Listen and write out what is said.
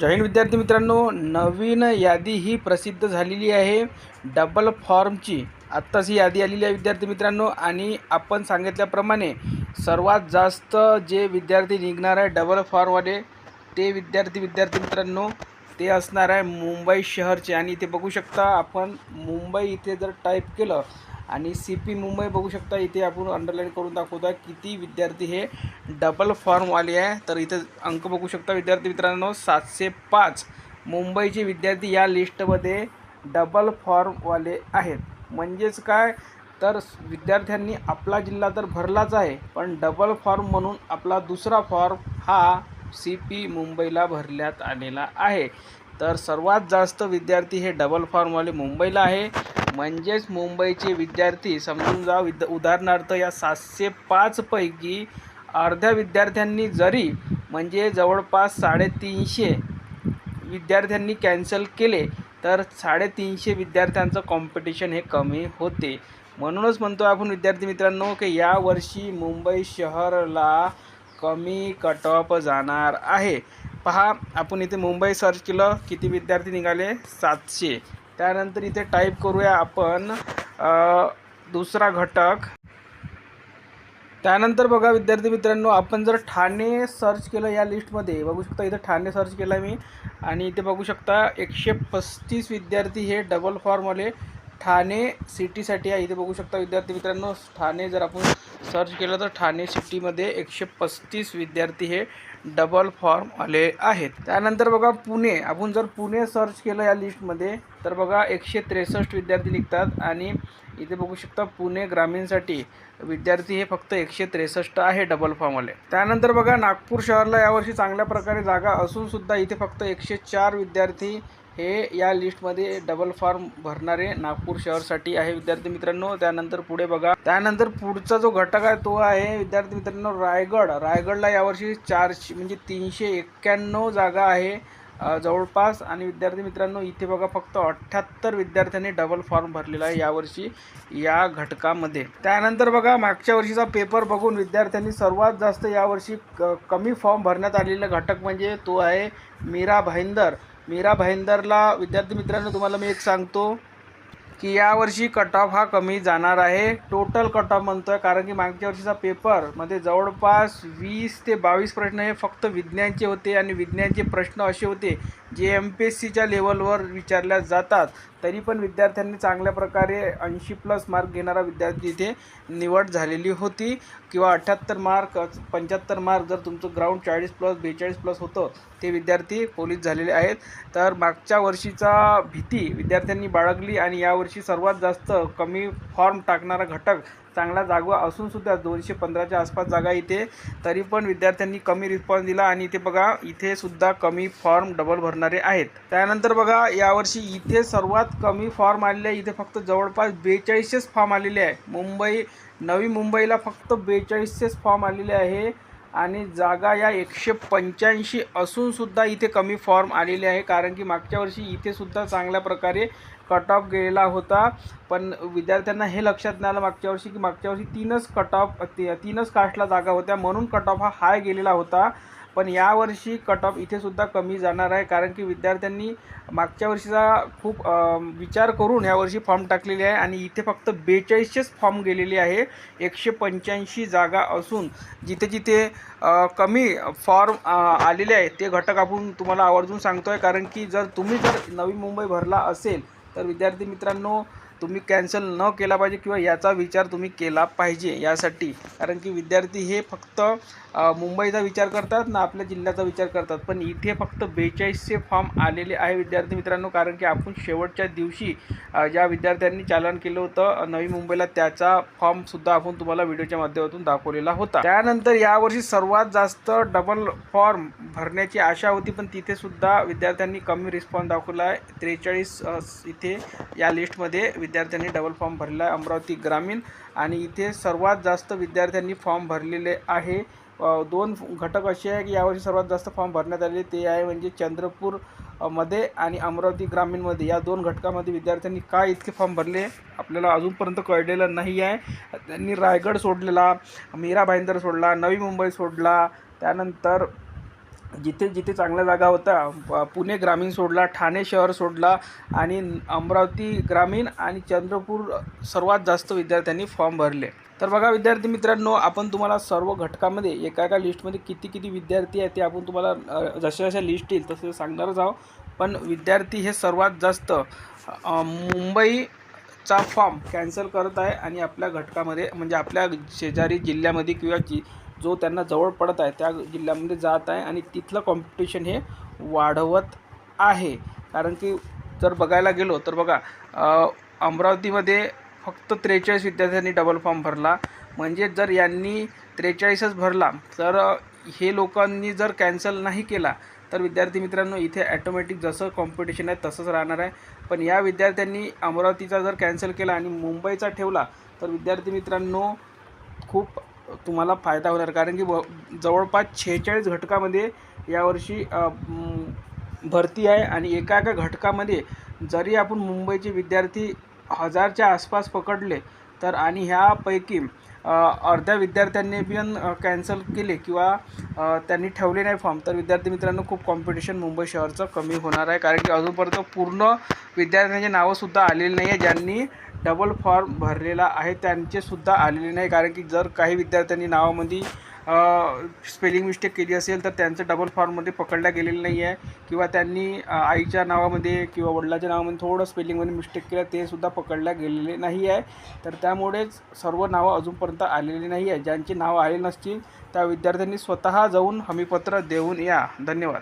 Join विद्यार्थी मित्रांनो नवीन यादी ही प्रसिद्ध झालेली आहे. डबल फॉर्मची आत्ताच ही यादी आलेली आहे विद्यार्थी मित्रांनो आणि आपण सांगितल्याप्रमाणे सर्वात जास्त जे विद्यार्थी निघणार आहे डबल फॉर्मवाले ते विद्यार्थी विद्यार्थी मित्रांनो ते असणार आहे मुंबई शहरचे. आणि इथे बघू शकता आपण मुंबई इथे जर टाईप केलं आणि सी पी मुंबई बघू शकता इथे आपण अंडरलाईन करून दाखवता किती विद्यार्थी हे डबल फॉर्मवाले आहे. तर इथे अंक बघू शकता विद्यार्थी मित्रांनो सातशे पाच मुंबईचे विद्यार्थी या लिस्टमध्ये डबल फॉर्मवाले आहेत. म्हणजेच काय? तर विद्यार्थ्यांनी आपला जिल्हा तर भरलाच आहे पण डबल फॉर्म म्हणून आपला दुसरा फॉर्म हा सी पी मुंबईला भरण्यात आलेला आहे. तर सर्वात जास्त विद्यार्थी हे डबल फॉर्मवाले मुंबईला आहे. म्हणजेच मुंबईचे विद्यार्थी समजून जा विद उदाहरणार्थ या सातशे पाचपैकी अर्ध्या विद्यार्थ्यांनी जरी म्हणजे जवळपास साडेतीनशे विद्यार्थ्यांनी कॅन्सल केले तर साडेतीनशे विद्यार्थ्यांचं कॉम्पिटिशन हे कमी होते. म्हणूनच म्हणतो आपण विद्यार्थी मित्रांनो की यावर्षी मुंबई शहरला कमी कट ऑफ जाणार आहे. पहा आपण इथे मुंबई सर्च केलं किती विद्यार्थी निघाले? सातशे. त्यानंतर इथे टाईप करूया आपण दुसरा घटक. त्यानंतर बघा विद्यार्थी मित्रांनो आपण जर ठाणे सर्च केलं या लिस्टमध्ये बघू शकता इथं ठाणे सर्च केलं मी. आणि इथे बघू शकता एकशे पस्तीस विद्यार्थी हे डबल फॉर्मवाले ठाणे सिटीसाठी आहे. इथे बघू शकता विद्यार्थी मित्रांनो ठाणे जर आपण सर्च केलं तर ठाणे सिटीमध्ये एकशे पस्तीस विद्यार्थी हे डबल फॉर्म आले आहेत. त्यानंतर बघा पुणे. आपण जर पुणे सर्च केलं या लिस्टमध्ये तर बघा एकशे त्रेसष्ट विद्यार्थी निघतात. आणि इथे बघू शकता पुणे ग्रामीणसाठी विद्यार्थी हे फक्त एकशे त्रेसष्ट आहे डबल फॉर्मवाले त्यानंतर बघा नागपूर शहरला यावर्षी चांगल्या प्रकारे जागा असूनसुद्धा इथे फक्त एकशे चार विद्यार्थी हे या लिस्टमध्ये डबल फॉर्म भरणारे नागपूर शहरसाठी आहे. विद्यार्थी मित्रांनो त्यानंतर पुढे बघा. त्यानंतर पुढचा जो घटक आहे तो आहे विद्यार्थी मित्रांनो रायगड. रायगडला यावर्षी चारशे म्हणजे तीनशे एक्क्याण्णव जागा आहे जवळपास. आणि विद्यार्थी मित्रांनो इथे बघा फक्त अठ्ठ्याहत्तर विद्यार्थ्यांनी डबल फॉर्म भरलेला आहे यावर्षी या घटकामध्ये. त्यानंतर बघा मागच्या वर्षीचा पेपर बघून विद्यार्थ्यांनी सर्वात जास्त यावर्षी क कमी फॉर्म भरण्यात आलेला घटक म्हणजे तो आहे मीरा भाईंदर. मीरा भाईंदरला विद्यार्थी मित्रांनो तुम्हाला मी एक सांगतो की यावर्षी कट ऑफ हा कमी जाणार आहे. टोटल कट ऑफ म्हणतो आहे कारण की मागच्या वर्षीचा पेपरमध्ये जवळपास वीस ते बावीस प्रश्न हे फक्त विज्ञानचे होते आणि विज्ञानचे प्रश्न असे होते जे एम पी एस सीच्या लेवलवर विचारल्या जातात. तरी पण विद्यार्थ्यांनी चांगल्या प्रकारे ऐंशी प्लस मार्क घेणारा विद्यार्थी इथे निवड झालेली होती. किंवा अठ्ठ्याहत्तर मार्क पंच्याहत्तर मार्क जर तुमचं ग्राउंड चाळीस प्लस बेचाळीस प्लस होतं ते विद्यार्थी पोलीस झालेले आहेत. तर मागच्या वर्षीचा भीती विद्यार्थ्यांनी बाळगली आणि यावर्षी सर्वात जास्त कमी फॉर्म टाकणारा घटक चांगला जागा असून सुद्धा दोनशे पंधराच्या आसपास जागा इथे. तरी पण विद्यार्थ्यांनी कमी रिस्पॉन्स दिला आणि इथे बघा इथे सुद्धा कमी फॉर्म डबल भरणारे आहेत. त्यानंतर बघा यावर्षी इथे सर्वात कमी फॉर्म आलेले आहे. इथे फक्त जवळपास बेचाळीसशेच फॉर्म आलेले आहे. मुंबई नवी मुंबईला फक्त बेचाळीसशेच फॉर्म आलेले आहे. आणि जागा या एकशे पंच्याऐंशी असूनसुद्धा इथे कमी फॉर्म आलेले आहे. कारण की मागच्या वर्षी इथेसुद्धा चांगल्या प्रकारे कट ऑफ गेलेला होता. पण विद्यार्थ्यांना हे लक्षात नाही आलं मागच्या वर्षी की मागच्या वर्षी तीनच कट ऑफ ती तीनच कास्टला जागा होत्या. म्हणून कट ऑफ हा हाय गेलेला होता. पण यावर्षी कट ऑफ इथे सुद्धा कमी जाणार आहे कारण की विद्यार्थ्यांनी मागच्या वर्षीचा खूप विचार करून यावर्षी फॉर्म टाकलेले आहे आणि इथे फक्त बेचाळीसशेच फॉर्म गेलेले आहे एकशे पंच्याऐंशी जागा असून जिथे जिथे कमी फॉर्म आलेले आहेत ते घटक आपण तुम्हाला आवर्जून सांगतो आहे कारण की जर तुम्ही जर नवी मुंबई भरला असेल तर विद्यार्थी मित्रांनो तुम्ही कॅन्सल न केला पाहिजे किंवा याचा विचार तुम्ही केला पाहिजे यासाठी. कारण की विद्यार्थी हे फक्त मुंबईचा विचार करतात ना आपल्या जिल्ह्याचा विचार करतात. पण इथे फक्त बेचाळीसशे फॉर्म आलेले आहे विद्यार्थी मित्रांनो. कारण की आपण शेवटच्या दिवशी ज्या विद्यार्थ्यांनी चालन केलं होतं नवी मुंबईला त्याचा फॉर्मसुद्धा आपण तुम्हाला व्हिडिओच्या माध्यमातून दाखवलेला होता. त्यानंतर यावर्षी सर्वात जास्त डबल फॉर्म भरण्याची आशा होती. पण तिथेसुद्धा विद्यार्थ्यांनी कमी रिस्पॉन्स दाखवला आहे. त्रेचाळीस इथे या लिस्टमध्ये विद्यार्थ्यांनी डबल फॉर्म भरला आहे अमरावती ग्रामीण. आणि इथे सर्वात जास्त विद्यार्थ्यांनी फॉर्म भरलेले आहे. दोन घटक असे आहे की यावर्षी सर्वात जास्त फॉर्म भरण्यात आले ते आहे म्हणजे चंद्रपूरमध्ये आणि अमरावती ग्रामीणमध्ये या दोन घटकामध्ये विद्यार्थ्यांनी काय इतके फॉर्म भरले आपल्याला अजूनपर्यंत कळलेलं नाही आहे. त्यांनी रायगड सोडलेला मीरा भाईंदर सोडला नवी मुंबई सोडला. त्यानंतर जिथे जिथे चांगल्या जागा होत्या पुणे ग्रामीण सोडला ठाणे शहर सोडला आणि अमरावती ग्रामीण आणि चंद्रपूर सर्वात जास्त विद्यार्थ्यांनी फॉर्म भरले. तर बघा विद्यार्थी मित्रांनो आपण तुम्हाला सर्व घटकामध्ये एका एका लिस्टमध्ये किती किती विद्यार्थी आहेत ते आपण तुम्हाला जशा जशा लिस्ट येईल तसे सांगणारच आहोत. पण विद्यार्थी हे सर्वात जास्त मुंबई मुंबईचा फॉर्म कॅन्सल करत आहे आणि आपल्या घटकामध्ये म्हणजे आपल्या शेजारी जिल्ह्यामध्ये किंवा जि जो त्यांना जवळ पडत आहे त्या जिल्ह्यामध्ये जात आहे आणि तिथलं कॉम्पिटिशन हे वाढवत आहे. कारण की जर बघायला गेलो तर बघा अमरावतीमध्ये फक्त त्रेचाळीस विद्यार्थ्यांनी डबल फॉर्म भरला. म्हणजे जर यांनी त्रेचाळीसच भरला तर हे लोकांनी जर कॅन्सल नाही केला तर विद्यार्थी मित्रांनो इथे ॲटोमॅटिक जसं कॉम्पिटिशन आहे तसंच राहणार आहे. पण या विद्यार्थ्यांनी अमरावतीचा जर कॅन्सल केला आणि मुंबईचा ठेवला तर विद्यार्थी मित्रांनो खूप तुम्हाला फायदा होणार. कारण की व जवळपास छेचाळीस घटकामध्ये यावर्षी भरती आहे आणि एका एका घटकामध्ये जरी आपण मुंबईचे विद्यार्थी हजारच्या आसपास पकडले तर आणि ह्यापैकी अर्ध्या विद्यार्थ्यांनी पण कॅन्सल केले किंवा त्यांनी ठेवले नाही फॉर्म तर विद्यार्थी मित्रांनो खूप कॉम्पिटिशन मुंबई शहरचं कमी होणार आहे. कारण की अजूनपर्यंत पूर्ण विद्यार्थ्यांचे नावंसुद्धा आलेली नाही आहे ज्यांनी डबल फॉर्म भरलेला आहे. त्यांचेसुद्धा आलेले नाही. कारण की जर काही विद्यार्थ्यांनी नावामध्ये स्पेलिंग मिस्टेक केली असेल तर त्यांचं डबल फॉर्ममध्ये पकडल्या गेलेलं नाही आहे. किंवा त्यांनी आईच्या नावामध्ये किंवा वडिलाच्या नावामध्ये थोडं स्पेलिंगमध्ये मिस्टेक केलं ते सुद्धा पकडल्या गेलेले नाही आहे. तर त्यामुळेच सर्व नावं अजूनपर्यंत आलेली नाही आहे. ज्यांची नावं आले नसतील त्या विद्यार्थ्यांनी स्वतः जाऊन हमीपत्र देऊन या. धन्यवाद.